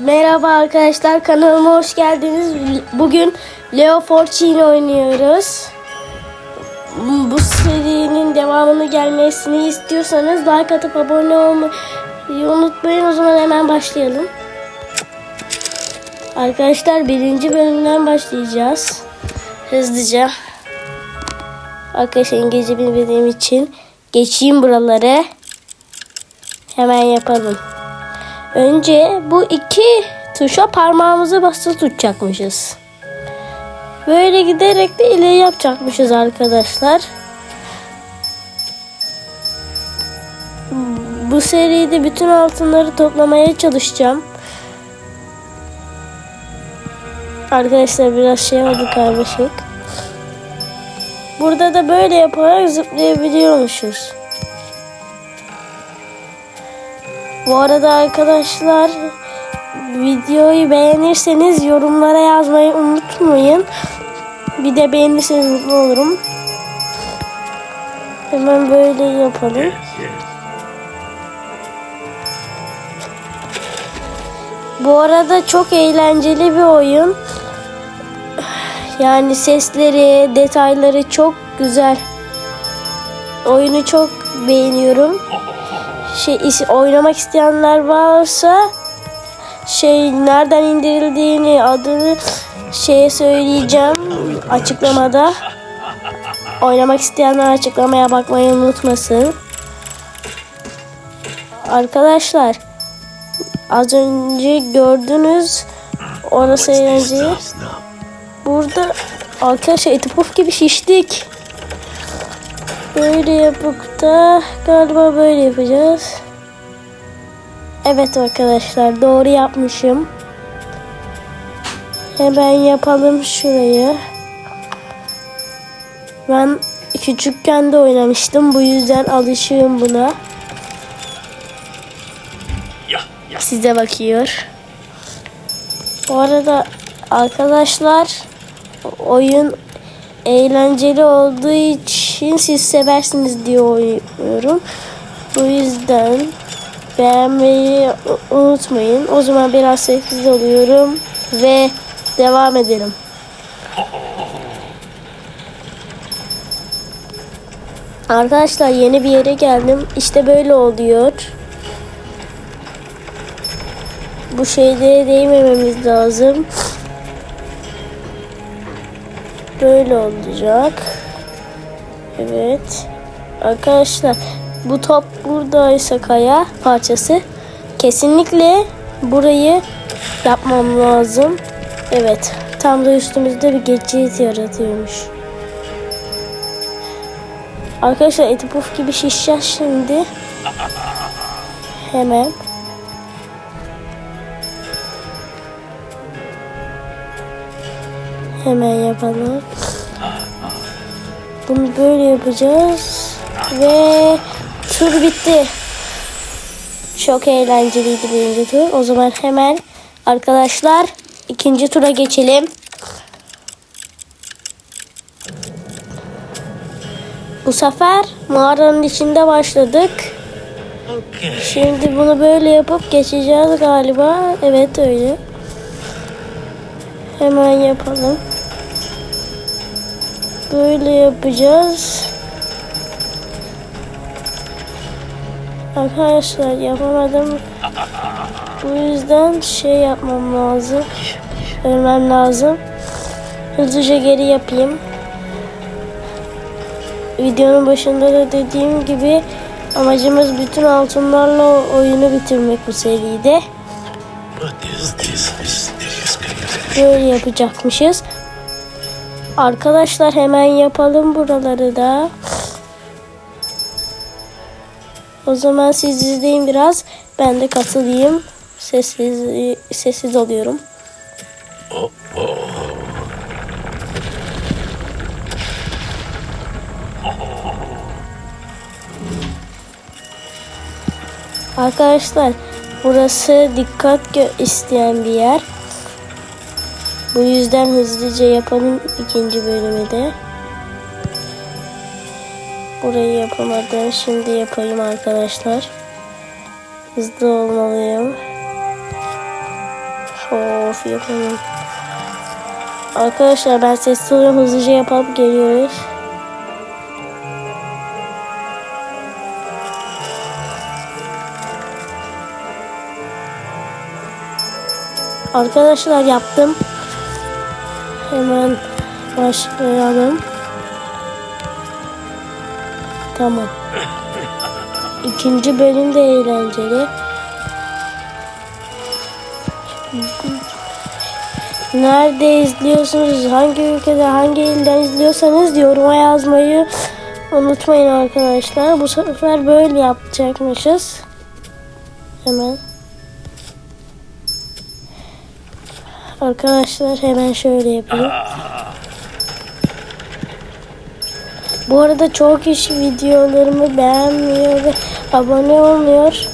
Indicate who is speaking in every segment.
Speaker 1: Merhaba arkadaşlar kanalıma hoş geldiniz. Bugün Leo Fortune oynuyoruz. Bu serinin devamını gelmesini istiyorsanız like atıp abone olmayı unutmayın. O zaman hemen başlayalım. Arkadaşlar birinci bölümden başlayacağız. Hızlıca. Arkadaşlar İngilizce bilmediğim için geçeyim buraları. Hemen yapalım. Önce bu iki tuşa parmağımızı basılı tutacakmışız. Böyle giderek de ileri yapacakmışız arkadaşlar. Bu seride bütün altınları toplamaya çalışacağım. Arkadaşlar biraz şey oldu karmaşık. Burada da böyle yaparak zıplayabiliyormuşuz. Bu arada arkadaşlar videoyu beğenirseniz yorumlara yazmayı unutmayın. Bir de beğenirseniz mutlu olurum. Hemen böyle yapalım. Bu arada çok eğlenceli bir oyun. Yani sesleri, detayları çok güzel. Oyunu çok beğeniyorum şey oynamak isteyenler varsa şey nereden indirildiğini adını şeye söyleyeceğim açıklamada. Oynamak isteyenler açıklamaya bakmayı unutmasın. Arkadaşlar az önce gördünüz orası eğlenceli. Burada arkadaşlar eti puf gibi şiştik. Böyle yapıp da galiba böyle yapacağız. Evet arkadaşlar doğru yapmışım. Hemen yapalım şurayı. Ben küçükken de oynamıştım. Bu yüzden alışığım buna. Size bakıyor. Bu arada arkadaşlar oyun eğlenceli olduğu için siz seversiniz diye oynuyorum. Bu yüzden beğenmeyi unutmayın. O zaman biraz sessiz oluyorum ve devam edelim. Arkadaşlar yeni bir yere geldim. İşte böyle oluyor. Bu şeylere değmememiz lazım. Böyle olacak. Evet. Arkadaşlar bu top buradaysa kaya parçası kesinlikle burayı yapmam lazım. Evet. Tam da üstümüzde bir geçit yaratıyormuş. Arkadaşlar eti puf gibi şişeceğiz şimdi. Hemen. Hemen yapalım. Bunu böyle yapacağız. Ve tur bitti. Çok eğlenceliydi birinci tur. O zaman hemen arkadaşlar ikinci tura geçelim. Bu sefer mağaranın içinde başladık. Şimdi bunu böyle yapıp geçeceğiz galiba. Evet öyle. Hemen yapalım. Böyle yapacağız. Arkadaşlar yapamadım. Bu yüzden şey yapmam lazım. Ölmem lazım. Hızlıca geri yapayım. Videonun başında da dediğim gibi amacımız bütün altınlarla oyunu bitirmek bu seride. Böyle yapacakmışız. Arkadaşlar hemen yapalım buraları da. O zaman siz izleyin biraz. Ben de katılayım. Sessiz sessiz oluyorum. Arkadaşlar burası dikkat isteyen bir yer. Bu yüzden hızlıca yapalım ikinci bölümü de. Burayı yapamadım. Şimdi yapayım arkadaşlar. Hızlı olmalıyım. Of yapamam. Arkadaşlar ben sessiz oluyorum hızlıca yapıp geliyoruz. Arkadaşlar yaptım. Hemen başlayalım. Tamam. İkinci bölüm de eğlenceli. Nerede izliyorsunuz? Hangi ülkede, hangi ilden izliyorsanız yoruma yazmayı unutmayın arkadaşlar. Bu sefer böyle yapacakmışız. Hemen. Arkadaşlar hemen şöyle yapayım. Bu arada çok kişi videolarımı beğenmiyor ve abone olmuyor.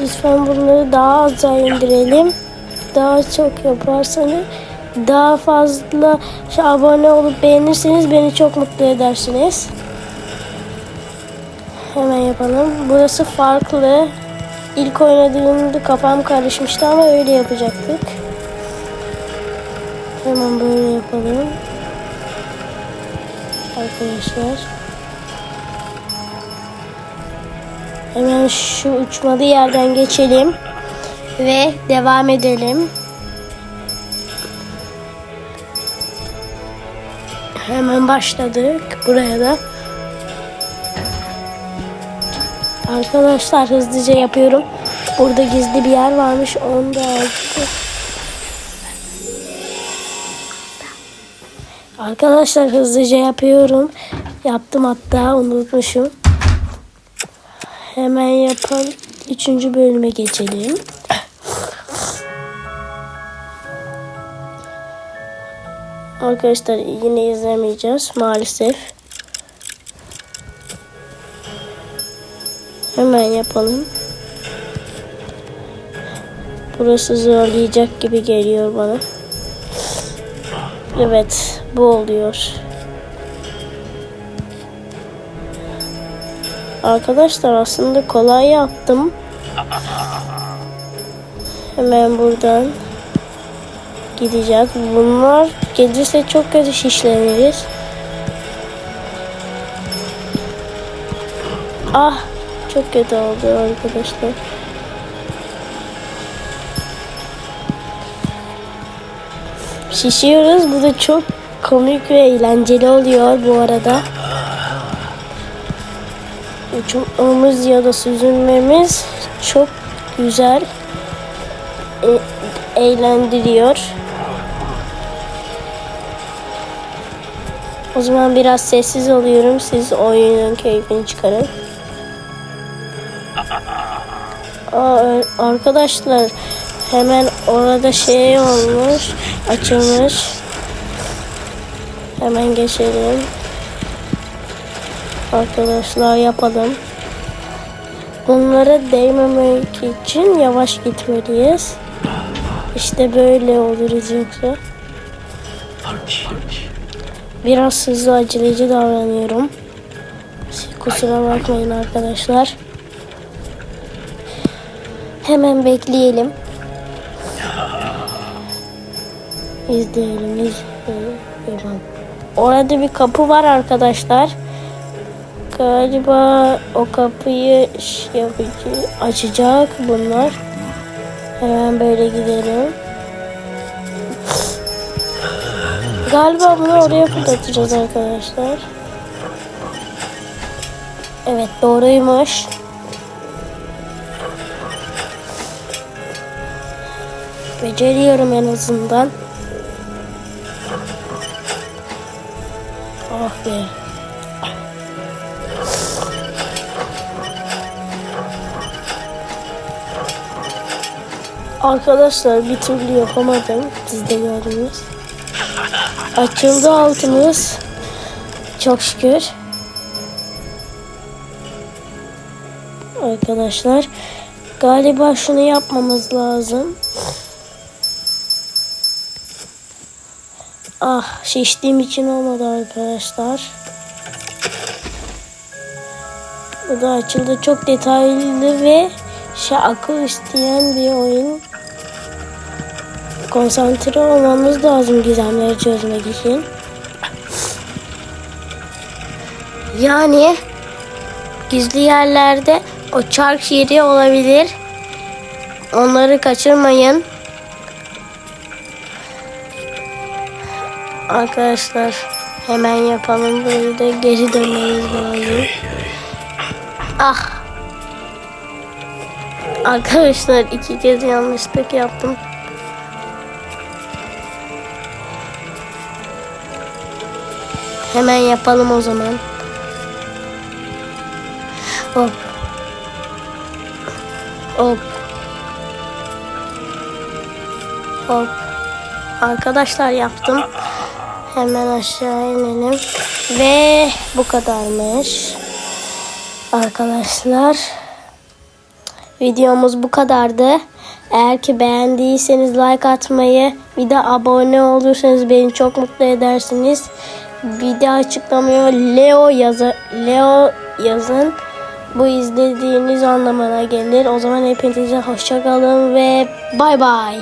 Speaker 1: Lütfen bunları daha aza indirelim. Daha çok yaparsanız daha fazla abone olup beğenirseniz beni çok mutlu edersiniz. Hemen yapalım. Burası farklı. İlk oynadığımda kafam karışmıştı ama öyle yapacaktık. Hemen böyle yapalım. Arkadaşlar. Hemen şu uçmalı yerden geçelim. Ve devam edelim. Hemen başladık. Buraya da. Arkadaşlar hızlıca yapıyorum. Burada gizli bir yer varmış. Onu da aldık. Arkadaşlar hızlıca yapıyorum. Yaptım hatta unutmuşum. Hemen yapalım. Üçüncü bölüme geçelim. Arkadaşlar yine izlemeyeceğiz maalesef. Hemen yapalım. Burası zorlayacak gibi geliyor bana. Evet, bu oluyor. Arkadaşlar aslında kolay yaptım. Hemen buradan gideceğiz. Bunlar gelirse çok kötü şişleniriz. Ah, çok kötü oldu arkadaşlar. Şişiyoruz. Bu da çok komik ve eğlenceli oluyor bu arada. Uçmamız ya da süzülmemiz çok güzel e- eğlendiriyor. O zaman biraz sessiz oluyorum. Siz oyunun keyfini çıkarın. Aa, arkadaşlar hemen orada şey olmuş. Açılmış. Hemen geçelim. Arkadaşlar yapalım. Bunlara değmemek için yavaş gitmeliyiz. İşte böyle oluruz yoksa. Biraz hızlı aceleci davranıyorum. Kusura bakmayın arkadaşlar. Hemen bekleyelim. İzleyelim, izleyelim. Orada bir kapı var arkadaşlar. Galiba o kapıyı şey yapıcı, açacak bunlar. Hemen böyle gidelim. Galiba bunu oraya fırlatacağız arkadaşlar. Evet doğruymuş. Beceriyorum en azından. Be. Arkadaşlar bir türlü yapamadım. Siz de gördünüz. Açıldı altımız. Çok şükür. Arkadaşlar galiba şunu yapmamız lazım. Ah şiştiğim için olmadı arkadaşlar. Bu da açıldı. Çok detaylı ve şey akıl isteyen bir oyun. konsantre olmamız lazım gizemleri çözmek için. Yani gizli yerlerde o çark yeri olabilir. Onları kaçırmayın. Arkadaşlar hemen yapalım böyle de geri dönmemiz lazım. Ah. Arkadaşlar iki kez yanlışlık yaptım. Hemen yapalım o zaman. Hop. Hop. Hop. Arkadaşlar yaptım. Hemen aşağı inelim. Ve bu kadarmış. Arkadaşlar. Videomuz bu kadardı. Eğer ki beğendiyseniz like atmayı, bir de abone olursanız beni çok mutlu edersiniz. Bir de açıklamıyor Leo yazı Leo yazın. Bu izlediğiniz anlamına gelir. O zaman hepinize hoşça kalın ve bay bay.